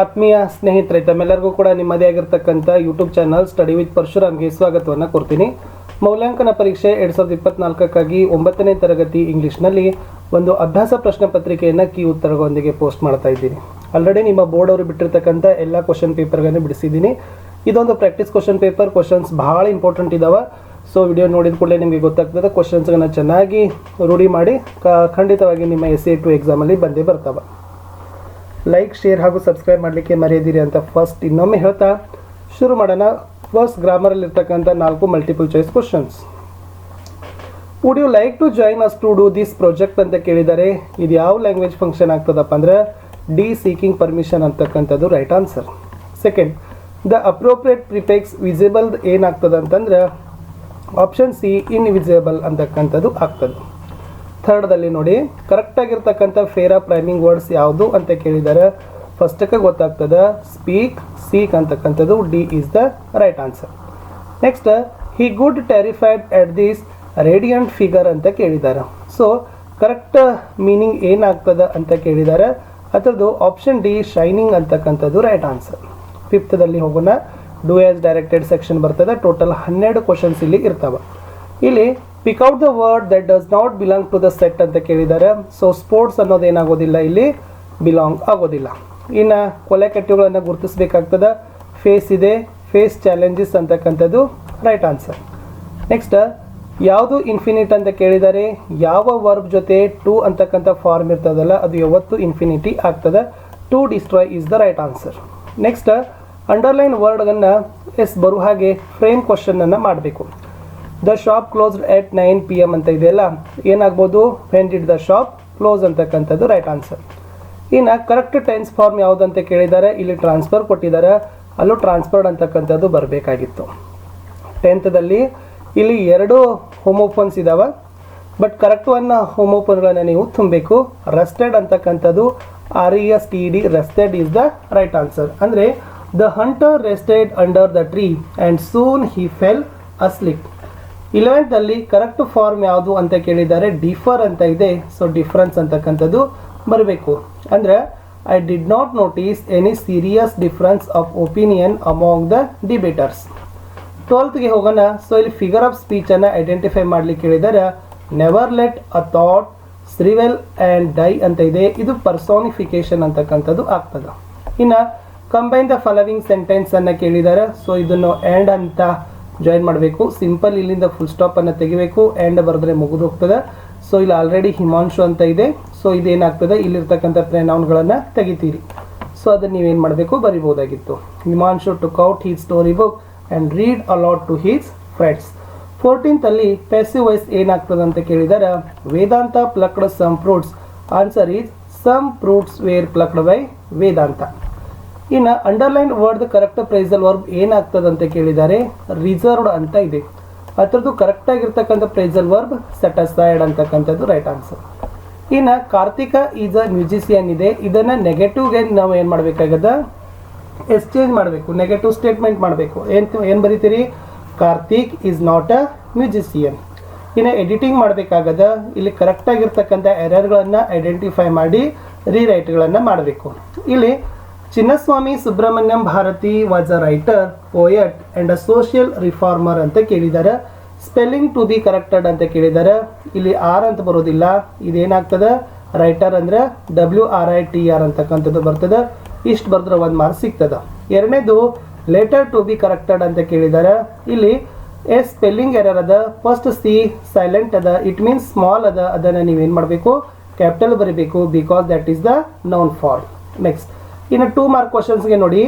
ಆತ್ಮೀಯ ಸ್ನೇಹಿತರೆ, ತಮ್ಮೆಲ್ಲರಿಗೂ ಕೂಡ ನಿಮ್ಮದೇ ಆಗಿರ್ತಕ್ಕಂಥ ಯೂಟ್ಯೂಬ್ ಚಾನಲ್ ಸ್ಟಡಿ ವಿತ್ ಪರಶುರಾಮ್ಗೆ ಸ್ವಾಗತವನ್ನು ಕೊಡ್ತೀನಿ. ಮೌಲ್ಯಾಂಕನ ಪರೀಕ್ಷೆ ಎರಡು ಸಾವಿರದ ಇಪ್ಪತ್ನಾಲ್ಕಕ್ಕಾಗಿ ಒಂಬತ್ತನೇ ತರಗತಿ ಇಂಗ್ಲೀಷ್ನಲ್ಲಿ ಒಂದು ಅಭ್ಯಾಸ ಪ್ರಶ್ನೆ ಪತ್ರಿಕೆಯನ್ನು ಕೀ ಉತ್ತರಗಳೊಂದಿಗೆ ಪೋಸ್ಟ್ ಮಾಡ್ತಾ ಇದ್ದೀನಿ. ಆಲ್ರೆಡಿ ನಿಮ್ಮ ಬೋರ್ಡ್ ಅವರು ಬಿಟ್ಟಿರ್ತಕ್ಕಂಥ ಎಲ್ಲ ಕ್ವಶನ್ ಪೇಪರ್ಗಳನ್ನು ಬಿಡಿಸಿದ್ದೀನಿ. ಇದೊಂದು ಪ್ರಾಕ್ಟೀಸ್ ಕ್ವಶನ್ ಪೇಪರ್ ಕ್ವಶನ್ಸ್ ಭಾಳ ಇಂಪಾರ್ಟೆಂಟ್ ಇದ್ದಾವೆ ಸೊ ವಿಡಿಯೋ ನೋಡಿದ ಕೂಡಲೇ ನಿಮಗೆ ಗೊತ್ತಾಗ್ತದೆ ಕ್ವಶನ್ಸ್ಗಳನ್ನ ಚೆನ್ನಾಗಿ ರೂಢಿ ಮಾಡಿ ಖಂಡಿತವಾಗಿ ನಿಮ್ಮ ಎಸ್ ಎ ಟು ಎಕ್ಸಾಮಲ್ಲಿ ಬಂದೇ ಬರ್ತಾವೆ. ಲೈಕ್ ಶೇರ್ ಹಾಗೂ ಸಬ್ಸ್ಕ್ರೈಬ್ ಮಾಡಲಿಕ್ಕೆ ಮರೆಯದಿರಿ ಅಂತ ಫಸ್ಟ್ ಇನ್ನೊಮ್ಮೆ ಹೇಳ್ತಾ ಶುರು ಮಾಡೋಣ. ಫಸ್ಟ್ ಗ್ರಾಮರಲ್ಲಿ ಇರ್ತಕ್ಕಂಥ ನಾಲ್ಕು multiple choice questions would you like to join us to do this project ಅಂತ ಕೇಳಿದರೆ ಇದು ಯಾವ ಲ್ಯಾಂಗ್ವೇಜ್ ಫಂಕ್ಷನ್ ಆಗ್ತದಪ್ಪ ಅಂದ್ರೆ ಡಿ ಸೀಕಿಂಗ್ ಪರ್ಮಿಷನ್ ಅಂತಕ್ಕಂಥದ್ದು right answer second the appropriate prefix visible ಏನಾಗ್ತದೆ ಅಂತಂದ್ರೆ ಆಪ್ಷನ್ ಸಿ ಇನ್ವಿಸಿಬಲ್ ಅಂತಕ್ಕಂಥದ್ದು ಆಗ್ತದೆ. ಥರ್ಡ್ದಲ್ಲಿ ನೋಡಿ ಕರೆಕ್ಟ್ ಆಗಿರ್ತಕ್ಕಂಥ ಫೇರಾ ಪ್ರೈಮಿಂಗ್ ವರ್ಡ್ಸ್ ಯಾವುದು ಅಂತ ಕೇಳಿದ್ದಾರೆ. ಫಸ್ಟಕ್ಕೆ ಗೊತ್ತಾಗ್ತದೆ ಸ್ಪೀಕ್ ಸೀಕ್ ಅಂತಕ್ಕಂಥದ್ದು D is the right answer next he got terrified at this radiant figure ಅಂತ ಕೇಳಿದ್ದಾರೆ. ಸೊ ಕರೆಕ್ಟ್ ಮೀನಿಂಗ್ ಏನಾಗ್ತದೆ ಅಂತ ಕೇಳಿದ್ದಾರೆ. ಅದರದ್ದು ಆಪ್ಷನ್ ಡಿ ಶೈನಿಂಗ್ ಅಂತಕ್ಕಂಥದ್ದು ರೈಟ್ ಆನ್ಸರ್ ಫಿಫ್ತ್ದಲ್ಲಿ ಹೋಗೋಣ. ಡೂ ಆಸ್ ಡೈರೆಕ್ಟೆಡ್ ಸೆಕ್ಷನ್ ಬರ್ತದೆ. ಟೋಟಲ್ ಹನ್ನೆರಡು ಕ್ವಶನ್ಸ್ ಇಲ್ಲಿ ಇರ್ತಾವೆ. ಇಲ್ಲಿ pick out the word that does not belong to the set ಅಂತ ಕೇಳಿದ್ದಾರೆ. ಸೊ ಸ್ಪೋರ್ಟ್ಸ್ ಅನ್ನೋದು ಏನಾಗೋದಿಲ್ಲ ಇಲ್ಲಿ. ಬಿಲಾಂಗ್ ಆಗೋದಿಲ್ಲ. ಇನ್ನು ಕೊಲೆ ಕಟ್ಟುಗಳನ್ನು ಗುರುತಿಸಬೇಕಾಗ್ತದೆ. ಫೇಸ್ ಇದೆ. ಫೇಸ್ ಚಾಲೆಂಜಸ್ ಅಂತಕ್ಕಂಥದ್ದು ರೈಟ್ ಆನ್ಸರ್ ನೆಕ್ಸ್ಟ್ ಯಾವುದು ಇನ್ಫಿನಿಟ್ ಅಂತ ಕೇಳಿದರೆ ಯಾವ ವರ್ಬ್ ಜೊತೆ ಟು ಅಂತಕ್ಕಂಥ ಫಾರ್ಮ್ ಇರ್ತದಲ್ಲ, ಅದು ಯಾವತ್ತು ಇನ್ಫಿನಿಟಿ ಆಗ್ತದೆ. To destroy is the right answer next underline ವರ್ಡನ್ನು ಎಸ್ ಬರುವ ಹಾಗೆ ಫ್ರೇಮ್ ಕ್ವಶನನ್ನು ಮಾಡಬೇಕು. The shop closed at nine P M ಅಂತ ಇದೆಯಲ್ಲ ಏನಾಗ್ಬೋದು? When it the shop close ಅಂತಕ್ಕಂಥದ್ದು ರೈಟ್ ಆನ್ಸರ್ ಇನ್ನು ಕರೆಕ್ಟ್ ಟೆನ್ಸ್ ಫಾರ್ಮ್ ಯಾವುದು ಅಂತ ಕೇಳಿದ್ದಾರೆ? ಇಲ್ಲಿ ಟ್ರಾನ್ಸ್ಫರ್ ಕೊಟ್ಟಿದ್ದಾರೆ. ಅಲ್ಲೂ ಟ್ರಾನ್ಸ್ಫರ್ಡ್ ಅಂತಕ್ಕಂಥದ್ದು ಬರಬೇಕಾಗಿತ್ತು. ಟೆಂತ್ದಲ್ಲಿ ಇಲ್ಲಿ ಎರಡು ಹೋಮೋಫೋನ್ಸ್ ಇದಾವೆ. ಬಟ್ ಕರೆಕ್ಟ್ ಒನ್ ಹೋಮೋಫೋನ್ಗಳನ್ನು ನೀವು ತುಂಬಬೇಕು. ರೆಸ್ಟೆಡ್ ಅಂತಕ್ಕಂಥದ್ದು R E S T D rested is the right answer ಅಂದರೆ the hunter rested under the tree and soon he fell asleep ಇಲೆವೆಂತಲ್ಲಿ correct form ಯಾವುದು ಅಂತ ಕೇಳಿದ್ದಾರೆ ಡಿಫರ್ ಅಂತ ಇದೆ. ಸೊ ಡಿಫ್ರೆನ್ಸ್ ಅಂತಕ್ಕಂಥದ್ದು ಬರಬೇಕು. ಅಂದರೆ I did not notice any serious difference of opinion among the debaters ಟ್ವೆಲ್ತ್ಗೆ ಹೋಗೋಣ. ಸೊ ಇಲ್ಲಿ ಫಿಗರ್ ಆಫ್ ಸ್ಪೀಚನ್ನು ಐಡೆಂಟಿಫೈ ಮಾಡ್ಲಿಕ್ಕೆ ಕೇಳಿದರೆ never let a thought shrivel and die ಅಂತ ಇದೆ. ಇದು ಪರ್ಸೋನಿಫಿಕೇಶನ್ ಅಂತಕ್ಕಂಥದ್ದು ಆಗ್ತದೆ. ಇನ್ನು ಕಂಬೈನ್ ದ ಫಾಲೋವಿಂಗ್ ಸೆಂಟೆನ್ಸ್ ಅನ್ನು ಕೇಳಿದ್ದಾರೆ ಸೊ ಇದನ್ನು ಆ್ಯಂಡ್ ಅಂತ ಜಾಯಿನ್ ಮಾಡಬೇಕು. ಸಿಂಪಲ್ ಇಲ್ಲಿಂದ ಫುಲ್ ಸ್ಟಾಪ್ ಅನ್ನು ತೆಗಿಬೇಕು. ಆ್ಯಂಡ್ ಬರೆದ್ರೆ ಮುಗಿದು ಹೋಗ್ತದೆ. ಸೊ ಇಲ್ಲಿ ಆಲ್ರೆಡಿ ಹಿಮಾಂಶು ಅಂತ ಇದೆ. ಸೊ ಇದೇನಾಗ್ತದೆ? ಇಲ್ಲಿರ್ತಕ್ಕಂಥ ಪ್ರನೌನ್ಗಳನ್ನು ತೆಗಿತೀರಿ. ಸೊ ಅದನ್ನು ನೀವೇನು ಮಾಡಬೇಕು? ಬರಿಬೋದಾಗಿತ್ತು Himanshu took out his story book and read a lot to his friends ಫೋರ್ಟೀನ್ತಲ್ಲಿ passive voice ಏನಾಗ್ತದೆ ಅಂತ ಕೇಳಿದರೆ? Vedanta plucked some fruits answer is some fruits were plucked by Vedanta ಇನ್ನು underline word correct phrasal verb ಏನಾಗ್ತದೆ ಅಂತ ಕೇಳಿದ್ದಾರೆ reserved ಅಂತ ಇದೆ. ಅದರದ್ದು ಕರೆಕ್ಟಾಗಿರ್ತಕ್ಕಂಥ ಪ್ರೈಸಲ್ ವರ್ಬ್ ಸ್ಯಾಟಿಸ್ಫೈಡ್ ಅಂತಕ್ಕಂಥದ್ದು ರೈಟ್ ಆನ್ಸರ್ ಇನ್ನು ಕಾರ್ತಿಕ ಈಸ್ ಅ ಮ್ಯೂಸಿಷಿಯನ್ ಇದೆ. ಇದನ್ನು ನೆಗೆಟಿವ್ಗೆ ನಾವು ಏನು ಮಾಡಬೇಕಾಗದ? ಎಕ್ಸ್ಚೇಂಜ್ ಮಾಡಬೇಕು. ನೆಗೆಟಿವ್ ಸ್ಟೇಟ್ಮೆಂಟ್ ಮಾಡಬೇಕು. ಏನು ಏನು ಬರೀತೀರಿ? Karthik is not a musician ಇನ್ನು ಎಡಿಟಿಂಗ್ ಮಾಡಬೇಕಾಗದ? ಇಲ್ಲಿ ಕರೆಕ್ಟಾಗಿರ್ತಕ್ಕಂಥ ಎರರ್ಗಳನ್ನು ಐಡೆಂಟಿಫೈ ಮಾಡಿ ರೀರೈಟ್ಗಳನ್ನು ಮಾಡಬೇಕು. ಇಲ್ಲಿ Chinnaswamy Subramanyam Bharati was a writer poet and a social reformer ಅಂತ ಕೇಳಿದ್ದಾರೆ. ಸ್ಪೆಲ್ಲಿಂಗ್ ಟು ಬಿ ಕರೆಕ್ಟೆಡ್ ಅಂತ ಕೇಳಿದ್ದಾರೆ. ಇಲ್ಲಿ ಆರ್ ಅಂತ ಬರೋದಿಲ್ಲ. ಇದೇನಾಗ್ತದೆ? ರೈಟರ್ ಅಂದರೆ W R I T R ಅಂತಕ್ಕಂಥದ್ದು ಬರ್ತದೆ. ಇಷ್ಟು ಬರೆದ್ರೆ ಒಂದು ಮಾರ್ಕ್ ಸಿಗ್ತದೆ. ಎರಡನೇದು ಲೆಟರ್ ಟು ಬಿ ಕರೆಕ್ಟೆಡ್ ಅಂತ ಕೇಳಿದ್ದಾರೆ. ಇಲ್ಲಿ ಎಸ್ ಸ್ಪೆಲ್ಲಿಂಗ್ ಎರರ್ ಅದ ಫಸ್ಟ್ ಸಿ ಸೈಲೆಂಟ್ ಅದ ಇಟ್ ಮೀನ್ಸ್ ಸ್ಮಾಲ್ ಅದ, ಅದನ್ನು ನೀವೇನು ಮಾಡಬೇಕು? ಕ್ಯಾಪಿಟಲ್ ಬರೀಬೇಕು because that is the noun form next ಇನ್ನು ಟೂ ಮಾರ್ಕ್ ಕ್ವಶನ್ಸ್ಗೆ ನೋಡಿ.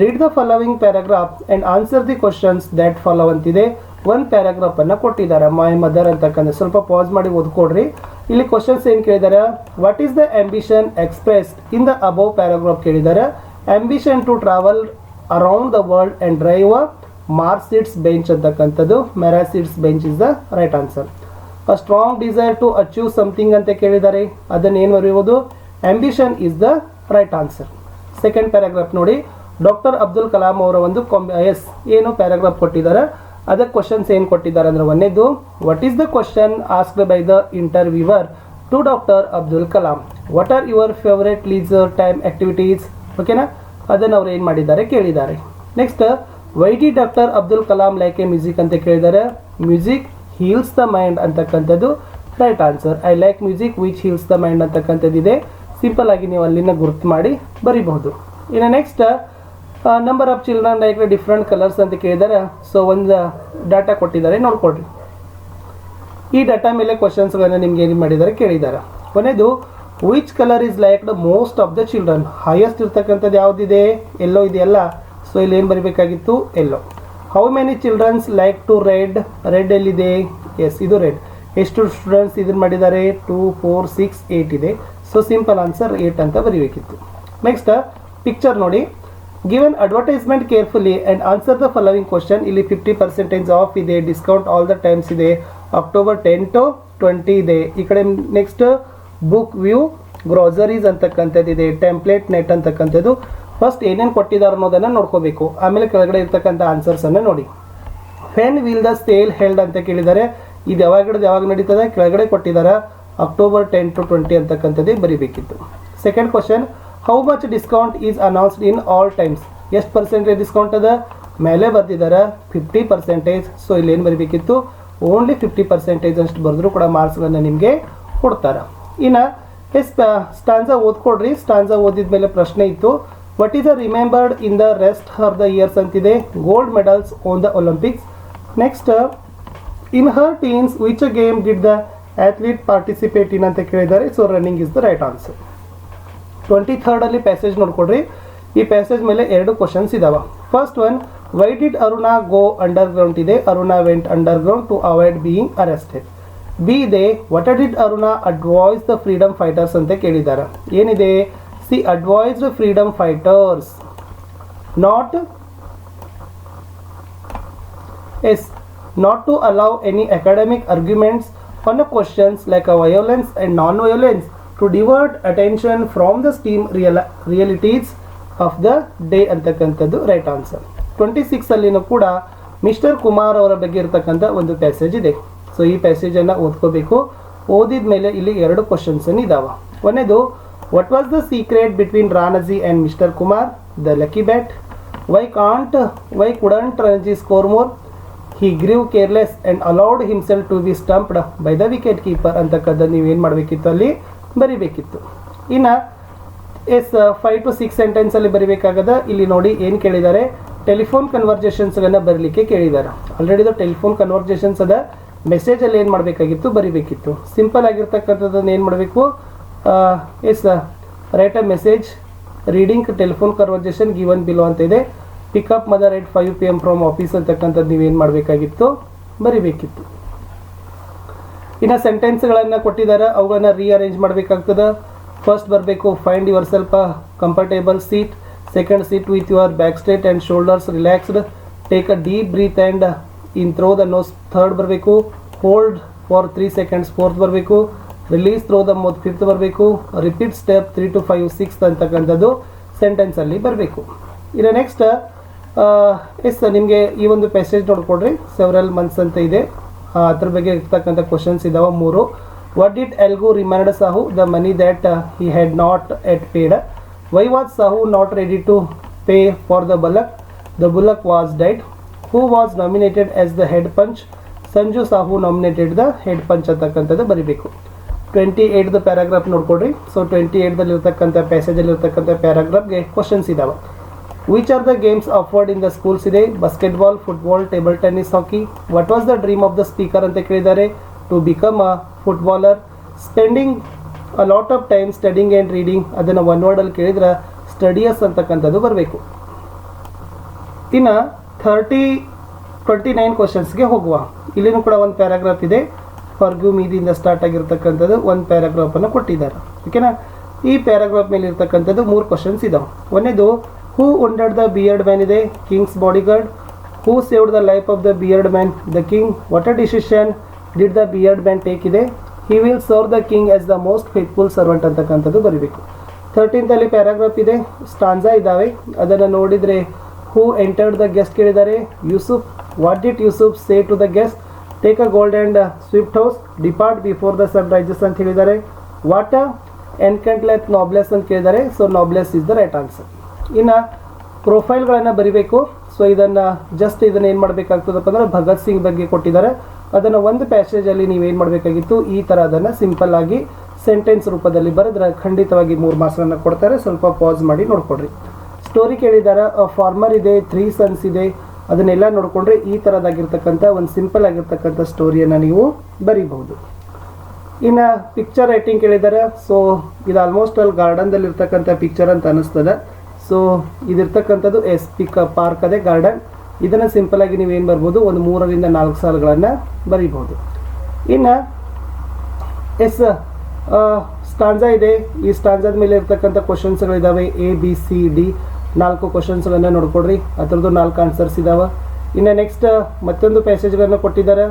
Read the following paragraph and answer the questions that follow ಅಂತಿದೆ ಒಂದು ಪ್ಯಾರಾಗ್ರಾಫನ್ನು ಕೊಟ್ಟಿದ್ದಾರೆ. ಮೈ ಮದರ್ ಅಂತಕ್ಕಂಥ ಸ್ವಲ್ಪ ಪಾಸ್ ಮಾಡಿ ಓದ್ಕೊಡ್ರಿ. ಇಲ್ಲಿ ಕ್ವಶನ್ಸ್ ಏನು ಕೇಳಿದ್ದಾರೆ? What is the ambition expressed in the above paragraph ಕೇಳಿದ್ದಾರೆ. Ambition to travel around the world and drive a Mercedes Benz ಅಂತಕ್ಕಂಥದ್ದು. Mercedes Benz is the right answer a strong desire to achieve something ಅಂತ ಕೇಳಿದ್ದಾರೆ. ಅದನ್ನು ಏನು ಬರೆಯುವುದು? Ambition is the right answer second paragraph ನೋಡಿ. Doctor Abdul Kalam ಅವರ ಒಂದು S ಏನು ಪ್ಯಾರಾಗ್ರಾಫ್ ಕೊಟ್ಟಿದ್ದಾರೆ. ಅದಕ್ಕೆ ಕ್ವಶನ್ಸ್ ಏನು ಕೊಟ್ಟಿದ್ದಾರೆ ಅಂದರೆ ಒಂದೇದು what is the question asked by the interviewer to doctor Abdul Kalam what are your favourite leisure time activities ಓಕೆನಾ ಅದನ್ನು ಅವ್ರು ಏನು ಮಾಡಿದ್ದಾರೆ ಕೇಳಿದ್ದಾರೆ. Next why did doctor Abdul Kalam like a music ಅಂತ ಕೇಳಿದ್ದಾರೆ. ಮ್ಯೂಸಿಕ್ ಹೀಲ್ಸ್ ದ ಮೈಂಡ್ ಅಂತಕ್ಕಂಥದ್ದು right answer I like music which heals the mind ಅಂತಕ್ಕಂಥದ್ದಿದೆ. Simple ಆಗಿ ನೀವು ಅಲ್ಲಿನ ಗುರುತು ಮಾಡಿ ಬರಿಬಹುದು. ಇನ್ನು next number of children like different colours ಅಂತ ಕೇಳಿದ್ದಾರೆ ಸೊ ಒಂದು ಡಾಟಾ ಕೊಟ್ಟಿದ್ದಾರೆ, ನೋಡ್ಕೊಳ್ರಿ. ಈ ಡಾಟಾ ಮೇಲೆ ಕ್ವಶನ್ಸ್ಗಳನ್ನು ನಿಮ್ಗೆ ಏನು ಮಾಡಿದ್ದಾರೆ ಕೇಳಿದ್ದಾರೆ. ಕೊನೆಯದು which colour is like the most of the children highest ಇರ್ತಕ್ಕಂಥದ್ದು ಯಾವುದಿದೆ? ಎಲ್ಲೋ ಇದೆಯಲ್ಲ ಸೊ ಇಲ್ಲಿ ಏನು ಬರಬೇಕಾಗಿತ್ತು? Yellow how many childrens like to red red ಎಲ್ಲಿದೆ? ಎಸ್ ಇದು ರೆಡ್ ಎಷ್ಟು ಸ್ಟೂಡೆಂಟ್ಸ್ ಇದನ್ನು ಮಾಡಿದ್ದಾರೆ? ಟೂ ಫೋರ್ ಸಿಕ್ಸ್ ಏಯ್ಟ್ ಇದೆ. ಸೊ ಸಿಂಪಲ್ ಆನ್ಸರ್ ಏಟ್ ಅಂತ ಬರೀಬೇಕಿತ್ತು. ನೆಕ್ಸ್ಟ್ ಪಿಕ್ಚರ್ ನೋಡಿ. Given advertisement carefully and answer the following question ಇಲ್ಲಿ ಫಿಫ್ಟಿ ಪರ್ಸೆಂಟೇಜ್ ಆಫ್ ಇದೆ ಡಿಸ್ಕೌಂಟ್ ಆಲ್ ದ ಟೈಮ್ಸ್ ಇದೆ. ಅಕ್ಟೋಬರ್ ಟೆನ್ ಟು ಟ್ವೆಂಟಿ ಇದೆ. ಈ ಕಡೆ ನೆಕ್ಸ್ಟ್ ಬುಕ್ ವ್ಯೂ ಗ್ರೋಸರೀಸ್ ಅಂತಕ್ಕಂಥದ್ದು ಇದೆ ಟೆಂಪ್ಲೇಟ್ ನೆಟ್ ಅಂತಕ್ಕಂಥದ್ದು. ಫಸ್ಟ್ ಏನೇನು ಕೊಟ್ಟಿದ್ದಾರೆ ಅನ್ನೋದನ್ನು ನೋಡ್ಕೋಬೇಕು. ಆಮೇಲೆ ಕೆಳಗಡೆ ಇರ್ತಕ್ಕಂಥ ಆನ್ಸರ್ಸನ್ನು ನೋಡಿ. When will the sale held ಅಂತ ಕೇಳಿದ್ದಾರೆ. ಇದು ಯಾವಾಗ ಯಾವಾಗ ನಡೀತದೆ? ಕೆಳಗಡೆ ಕೊಟ್ಟಿದ್ದಾರೆ? ಅಕ್ಟೋಬರ್ ಟೆನ್ ಟು ಟ್ವೆಂಟಿ ಅಂತಕ್ಕಂಥದ್ದೇ ಬರೀಬೇಕಿತ್ತು. Second question how much discount is announced in all times ಎಷ್ಟು ಪರ್ಸೆಂಟೇಜ್ ಡಿಸ್ಕೌಂಟ್ ಅದ? ಮೇಲೆ ಬರ್ದಿದ್ದಾರೆ ಫಿಫ್ಟಿ ಪರ್ಸೆಂಟೇಜ್ ಸೊ ಇಲ್ಲಿ ಏನು ಬರಬೇಕಿತ್ತು? ಓನ್ಲಿ ಫಿಫ್ಟಿ ಪರ್ಸೆಂಟೇಜ್ ಅಷ್ಟು ಬರೆದ್ರು ಕೂಡ ಮಾರ್ಕ್ಸ್ಗಳನ್ನು ನಿಮಗೆ ಕೊಡ್ತಾರೆ. ಇನ್ನು, ಎಸ್ ಸ್ಟಾನ್ಸ ಓದ್ಕೊಡ್ರಿ. ಸ್ಟಾನ್ಸ ಓದಿದ ಮೇಲೆ ಪ್ರಶ್ನೆ ಇತ್ತು. What is a remembered in the rest of the years ಅಂತಿದೆ. Gold medals won the Olympics next in her teens which game did the athlete participate in ಅಂತ ಕೇಳಿದ್ದಾರೆ. So running is the right answer twenty ಥರ್ಡಲ್ಲಿ passage ನೋಡ್ಕೊಡ್ರಿ. ಈ passage ಮೇಲೆ ಎರಡು questions ಇದಾವೆ. First one why did Aruna go underground ಇದೆ? Aruna went underground to avoid being arrested B ಇದೆ what did Aruna advise the freedom fighters ಅಂತ ಕೇಳಿದ್ದಾರೆ. ಏನಿದೆ? She advised freedom fighters not yes not to allow any academic arguments on questions like violence and non-violence to divert attention from the STEAM real- realities of the day ಅಂತಕ್ಕಂಥದ್ದು right answer twenty six ಅಲ್ಲಿನೂ ಕೂಡ mister Kumar ಅವರ ಬಗ್ಗೆ ಇರತಕ್ಕಂಥ ಒಂದು passage ಇದೆ. So ಈ ಪ್ಯಾಸೇಜನ್ನು ಓದ್ಕೋಬೇಕು. ಓದಿದ ಮೇಲೆ ಇಲ್ಲಿ ಎರಡು ಕ್ವಶನ್ಸನ್ನು ಇದಾವೆ. ಕೊನೆಯದು what was the secret between Ranji and mister Kumar the lucky bat why can't why couldn't Ranji score more he grew careless and allowed himself to be stumped by the wicket keeper ಅಂತಕ್ಕಂಥದ್ದು ನೀವು ಏನು ಮಾಡಬೇಕಿತ್ತು ಅಲ್ಲಿ? ಬರಿಬೇಕಿತ್ತು. ಇನ್ನು yes five to six ಸೆಂಟೆನ್ಸಲ್ಲಿ ಬರಿಬೇಕಾಗದ? ಇಲ್ಲಿ ನೋಡಿ ಏನು ಕೇಳಿದ್ದಾರೆ? ಟೆಲಿಫೋನ್ ಕನ್ವರ್ಜೇಷನ್ಸ್ಗಳನ್ನು ಬರಲಿಕ್ಕೆ ಕೇಳಿದ್ದಾರೆ. ಆಲ್ರೆಡಿ ಇದು ಟೆಲಿಫೋನ್ ಕನ್ವರ್ಜೇಷನ್ಸ್ ಅದ. ಮೆಸೇಜಲ್ಲಿ ಏನು ಮಾಡಬೇಕಾಗಿತ್ತು? ಬರಿಬೇಕಿತ್ತು. ಸಿಂಪಲ್ ಆಗಿರ್ತಕ್ಕಂಥದ್ದನ್ನು ಏನು ಮಾಡಬೇಕು? Yes write a message reading telephone conversation given below ಅಂತ ಇದೆ. Pick up mother at five P M from office ಅಂತಕ್ಕಂಥದ್ದು ನೀವೇನು ಮಾಡಬೇಕಾಗಿತ್ತು? ಬರಿಬೇಕಿತ್ತು. ಇನ್ನು ಸೆಂಟೆನ್ಸ್ಗಳನ್ನು ಕೊಟ್ಟಿದ್ದಾರೆ. ಅವುಗಳನ್ನು ರೀಅರೇಂಜ್ ಮಾಡಬೇಕಾಗ್ತದೆ. ಫಸ್ಟ್ ಬರಬೇಕು ಫೈಂಡ್ ಯುವರ್ ಸ್ವಲ್ಪ comfortable seat second seat with your back straight and shoulders relaxed take a deep breath and in through the nose third ಬರಬೇಕು hold for three seconds fourth ಬರಬೇಕು release through the mouth fifth ಬರಬೇಕು repeat step three to five six ಅಂತಕ್ಕಂಥದ್ದು ಸೆಂಟೆನ್ಸಲ್ಲಿ ಬರಬೇಕು. ಇನ್ನು next S ನಿಮಗೆ ಈ ಒಂದು ಪ್ಯಾಸೇಜ್ ನೋಡ್ಕೊಡ್ರಿ. ಸೆವರಲ್ ಮಂತ್ಸ್ ಅಂತ ಇದೆ. ಅದ್ರ ಬಗ್ಗೆ ಇರ್ತಕ್ಕಂಥ ಕ್ವಶನ್ಸ್ ಇದಾವೆ ಮೂರು. What did Elgu remind Sahu the money that he had not yet paid why was Sahu not ready to pay for the bullock the bullock was died who was nominated as the head panch Sanju Sahu nominated the head panch ಅಂತಕ್ಕಂಥದ್ದು ಬರೀಬೇಕು. Twenty the paragraph ನೋಡ್ಕೊಡ್ರಿ. So twenty ಏಯ್ಟ್ದಲ್ಲಿ ಪ್ಯಾಸೇಜಲ್ಲಿರ್ತಕ್ಕಂಥ ಪ್ಯಾರಾಗ್ರಾಫ್ಗೆ questions ಇದಾವೆ. Which are the games offered in the schools ಇದೆ basketball football table tennis hockey what was the dream of the speaker ಅಂತ ಕೇಳಿದ್ದಾರೆ to become a footballer spending a lot of time studying and reading ಅದನ್ನು one ವರ್ಡಲ್ಲಿ ಕೇಳಿದ್ರೆ studious ಅಂತಕ್ಕಂಥದ್ದು ಬರಬೇಕು ಇನ್ನು thirty twenty nine ಕ್ವಶನ್ಸ್ಗೆ ಹೋಗುವ ಇಲ್ಲಿನೂ ಕೂಡ ಒಂದು ಪ್ಯಾರಾಗ್ರಾಫ್ ಇದೆ ಫರ್ಗ್ಯೂ ಮೀದಿಯಿಂದ ಸ್ಟಾರ್ಟ್ ಆಗಿರ್ತಕ್ಕಂಥದ್ದು ಒಂದು ಪ್ಯಾರಾಗ್ರಾಫನ್ನು ಕೊಟ್ಟಿದ್ದಾರೆ ಓಕೆನಾ ಈ ಪ್ಯಾರಾಗ್ರಾಫ್ ಮೇಲೆ ಇರ್ತಕ್ಕಂಥದ್ದು ಮೂರು ಕ್ವಶನ್ಸ್ ಇದಾವೆ. ಒಂದೇದು who wounded the beard man ಇದೆ king's bodyguard who saved the life of the beard man the king what a decision did the beard man take ಇದೆ he will serve the king as the most faithful servant ಅಂತಕ್ಕಂಥದ್ದು ಬರೀಬೇಕು. ಥರ್ಟೀನ್ತಲ್ಲಿ paragraph ಇದೆ. ಸ್ಟಾನ್ಸಾ ಇದ್ದಾವೆ ಅದನ್ನು ನೋಡಿದರೆ ಹೂ entered the guest ಕೇಳಿದ್ದಾರೆ Yusuf what did Yusuf say to the guest take a gold and swift horse depart before the sun rises ಅಂತ ಹೇಳಿದ್ದಾರೆ what ಎನ್ಕಂಟ್ಲೆತ್ ನಾಬ್ಲೆಸ್ ಅಂತ ಕೇಳಿದ್ದಾರೆ so nobleness is the right answer ಇನ್ನು ಪ್ರೊಫೈಲ್ಗಳನ್ನು ಬರಿಬೇಕು. ಸೊ ಇದನ್ನು ಜಸ್ಟ್ ಇದನ್ನು ಏನು ಮಾಡಬೇಕಾಗ್ತದಪ್ಪ ಅಂದರೆ ಭಗತ್ ಸಿಂಗ್ ಬಗ್ಗೆ ಕೊಟ್ಟಿದ್ದಾರೆ. ಅದನ್ನು ಒಂದು ಪ್ಯಾಸೇಜಲ್ಲಿ ನೀವೇನು ಮಾಡಬೇಕಾಗಿತ್ತು? ಈ ಥರ ಅದನ್ನು ಸಿಂಪಲ್ ಸೆಂಟೆನ್ಸ್ ರೂಪದಲ್ಲಿ ಬರೆದ್ರೆ ಖಂಡಿತವಾಗಿ ಮೂರು ಮಾರ್ಕ್ಸನ್ನು ಕೊಡ್ತಾರೆ. ಸ್ವಲ್ಪ ಪಾಸ್ ಮಾಡಿ ನೋಡ್ಕೊಡ್ರಿ ಸ್ಟೋರಿ ಕೇಳಿದ್ದಾರೆ ಫಾರ್ಮರ್ ಇದೆ ತ್ರೀ ಸನ್ಸ್ ಇದೆ. ಅದನ್ನೆಲ್ಲ ನೋಡಿಕೊಂಡ್ರೆ ಈ ಥರದಾಗಿರ್ತಕ್ಕಂಥ ಒಂದು ಸಿಂಪಲ್ ಆಗಿರ್ತಕ್ಕಂಥ ಸ್ಟೋರಿಯನ್ನು ನೀವು ಬರಿಬಹುದು. ಇನ್ನು ಪಿಕ್ಚರ್ ರೈಟಿಂಗ್ ಕೇಳಿದ್ದಾರೆ ಸೊ ಇದು ಆಲ್ಮೋಸ್ಟ್ ಅಲ್ಲಿ ಗಾರ್ಡನ್ದಲ್ಲಿ ಇರ್ತಕ್ಕಂಥ ಪಿಕ್ಚರ್ ಅಂತ ಅನಿಸ್ತದೆ. ಸೊ ಇದಿರ್ತಕ್ಕಂಥದ್ದು ಎಸ್ ಪಿಕ್ ಪಾರ್ಕ್ ಅದೇ ಗಾರ್ಡನ್ ಇದನ್ನು ಸಿಂಪಲ್ ಆಗಿ ನೀವೇನು ಬರ್ಬೋದು? ಒಂದು ಮೂರರಿಂದ ನಾಲ್ಕು ಸಾಲುಗಳನ್ನು ಬರೀಬೋದು ಇನ್ನು ಎಸ್ ಸ್ಟಾಂಜಾ ಇದೆ. ಈ ಸ್ಟಾಂಜಾದ ಮೇಲೆ ಇರ್ತಕ್ಕಂಥ ಕ್ವಶನ್ಸ್ಗಳಿದ್ದಾವೆ ಎ ಬಿ ಸಿ ಡಿ ನಾಲ್ಕು ಕ್ವಶನ್ಸ್ಗಳನ್ನು ನೋಡ್ಕೊಡ್ರಿ. ಅದರದ್ದು ನಾಲ್ಕು ಆನ್ಸರ್ಸ್ ಇದ್ದಾವೆ ಇನ್ನು ನೆಕ್ಸ್ಟ್ ಮತ್ತೊಂದು ಪ್ಯಾಸೇಜ್ಗಳನ್ನು ಕೊಟ್ಟಿದ್ದಾರೆ.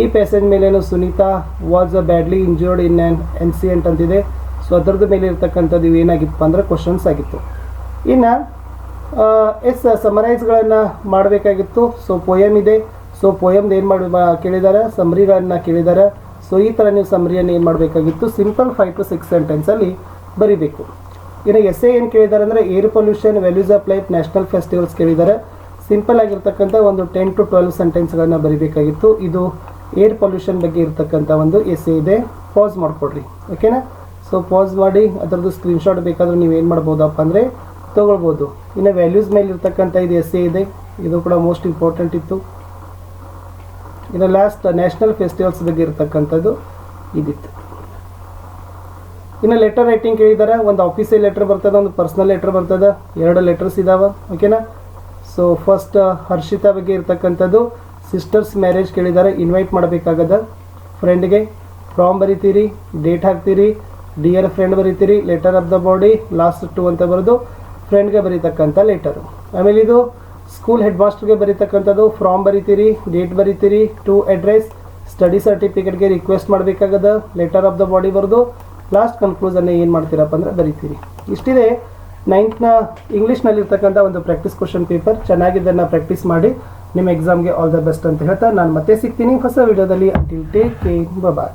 ಈ passage ಮೇಲೇನು Sunita was a badly injured in an incident ಅಂತಿದೆ. ಸೊ ಅದರದ್ದು ಮೇಲೆ ಇರ್ತಕ್ಕಂಥದ್ದು ಏನಾಗಿತ್ತು ಅಂದರೆ ಕ್ವಶನ್ಸ್ ಆಗಿತ್ತು. ಇನ್ನು ಎಸ್ ಸಮರೈಸ್ಗಳನ್ನು ಮಾಡಬೇಕಾಗಿತ್ತು. ಸೊ ಪೋಯಮ್ ಇದೆ. ಸೊ ಪೋಯಮ್ದು ಏನು ಮಾಡಿ ಕೇಳಿದ್ದಾರೆ ಸಮರಿಗಳನ್ನು ಕೇಳಿದ್ದಾರೆ ಸೊ ಈ ಥರ ನೀವು ಸಮರಿಯನ್ನು ಏನು ಮಾಡಬೇಕಾಗಿತ್ತು? ಸಿಂಪಲ್ ಫೈವ್ ಟು ಸಿಕ್ಸ್ ಸೆಂಟೆನ್ಸಲ್ಲಿ ಬರಿಬೇಕು. ಇನ್ನು ಎಸ್ ಎ ಏನು ಕೇಳಿದ್ದಾರೆ ಅಂದರೆ air pollution values of life national festivals ಕೇಳಿದ್ದಾರೆ ಸಿಂಪಲ್ ಆಗಿರ್ತಕ್ಕಂಥ ಒಂದು ಟೆನ್ ಟು ಟ್ವೆಲ್ವ್ ಸೆಂಟೆನ್ಸ್ಗಳನ್ನು ಬರಿಬೇಕಾಗಿತ್ತು. ಇದು ಏರ್ ಪೊಲ್ಯೂಷನ್ ಬಗ್ಗೆ ಇರ್ತಕ್ಕಂಥ ಒಂದು ಎಸ್ ಎ ಇದೆ. ಪಾಸ್ ಮಾಡಿಕೊಡ್ರಿ. ಓಕೆನಾ ಸೊ ಪಾಸ್ ಮಾಡಿ, ಅದರದ್ದು ಸ್ಕ್ರೀನ್ಶಾಟ್ ಬೇಕಾದರೂ ನೀವು ಏನು ಮಾಡ್ಬೋದಪ್ಪ ಅಂದರೆ ತೊಗೊಳ್ಬೋದು. ಇನ್ನು ವ್ಯಾಲ್ಯೂಸ್ ಮೇಲೆ ಇರ್ತಕ್ಕಂಥ ಇದು ಎಸ್ ಎ ಇದೆ. ಇದು ಕೂಡ ಮೋಸ್ಟ್ ಇಂಪಾರ್ಟೆಂಟ್ ಇತ್ತು. ಇನ್ನು ಲಾಸ್ಟ್ ನ್ಯಾಷನಲ್ ಫೆಸ್ಟಿವಲ್ಸ್ ಬಗ್ಗೆ ಇರತಕ್ಕಂಥದ್ದು ಇದಿತ್ತು. ಇನ್ನು ಲೆಟರ್ ರೈಟಿಂಗ್ ಕೇಳಿದ್ದಾರೆ ಒಂದು ಆಫೀಸಿಯಲ್ ಲೆಟರ್ ಬರ್ತದೆ, ಒಂದು ಪರ್ಸ್ನಲ್ ಲೆಟರ್ ಬರ್ತದೆ, ಎರಡು ಲೆಟರ್ಸ್ ಇದಾವೆ ಓಕೆನಾ ಸೊ ಫಸ್ಟ್ ಹರ್ಷಿತಾ ಬಗ್ಗೆ ಇರ್ತಕ್ಕಂಥದ್ದು ಸಿಸ್ಟರ್ಸ್ ಮ್ಯಾರೇಜ್ ಕೇಳಿದ್ದಾರೆ ಇನ್ವೈಟ್ ಮಾಡಬೇಕಾಗದ ಫ್ರೆಂಡ್ಗೆ ಫ್ರಾಮ್ ಬರಿತೀರಿ ಡೇಟ್ ಹಾಕ್ತೀರಿ dear friend ಬರಿತೀರಿ letter of the body last to ಅಂತ ಬರೆದು ಫ್ರೆಂಡ್ಗೆ ಬರೀತಕ್ಕಂಥ ಲೆಟರು ಆಮೇಲೆ ಇದು ಸ್ಕೂಲ್ ಹೆಡ್ ಮಾಸ್ಟರ್ಗೆ ಬರೀತಕ್ಕಂಥದ್ದು ಫ್ರಾಮ್ ಬರಿತೀರಿ ಡೇಟ್ ಬರಿತೀರಿ ಟು ಅಡ್ರೆಸ್ ಸ್ಟಡಿ ಸರ್ಟಿಫಿಕೇಟ್ಗೆ ರಿಕ್ವೆಸ್ಟ್ ಮಾಡಬೇಕಾಗದ ಲೆಟರ್ ಆಫ್ ದ ಬಾಡಿ ಬರೆದು ಲಾಸ್ಟ್ ಕನ್ಕ್ಲೂಸನ್ನ ಏನು ಮಾಡ್ತೀರಪ್ಪ ಅಂದರೆ ಬರಿತೀರಿ. ಇಷ್ಟಿದೆ ನೈನ್ತ್ನ ಇಂಗ್ಲೀಷ್ನಲ್ಲಿರ್ತಕ್ಕಂಥ ಒಂದು ಪ್ರಾಕ್ಟೀಸ್ ಕ್ವಶನ್ ಪೇಪರ್ ಚೆನ್ನಾಗಿದ್ದನ್ನು ಪ್ರಾಕ್ಟೀಸ್ ಮಾಡಿ, ನಿಮ್ಮ ಎಕ್ಸಾಮ್ಗೆ ಆಲ್ ದ ಬೆಸ್ಟ್ ಅಂತ ಹೇಳ್ತಾ ನಾನು ಮತ್ತೆ ಸಿಗ್ತೀನಿ ಹೊಸ ವಿಡಿಯೋದಲ್ಲಿ ಅಂಟಿಲ್ ಟೇಕ್ ಕೇರ್ ಬಾಯ್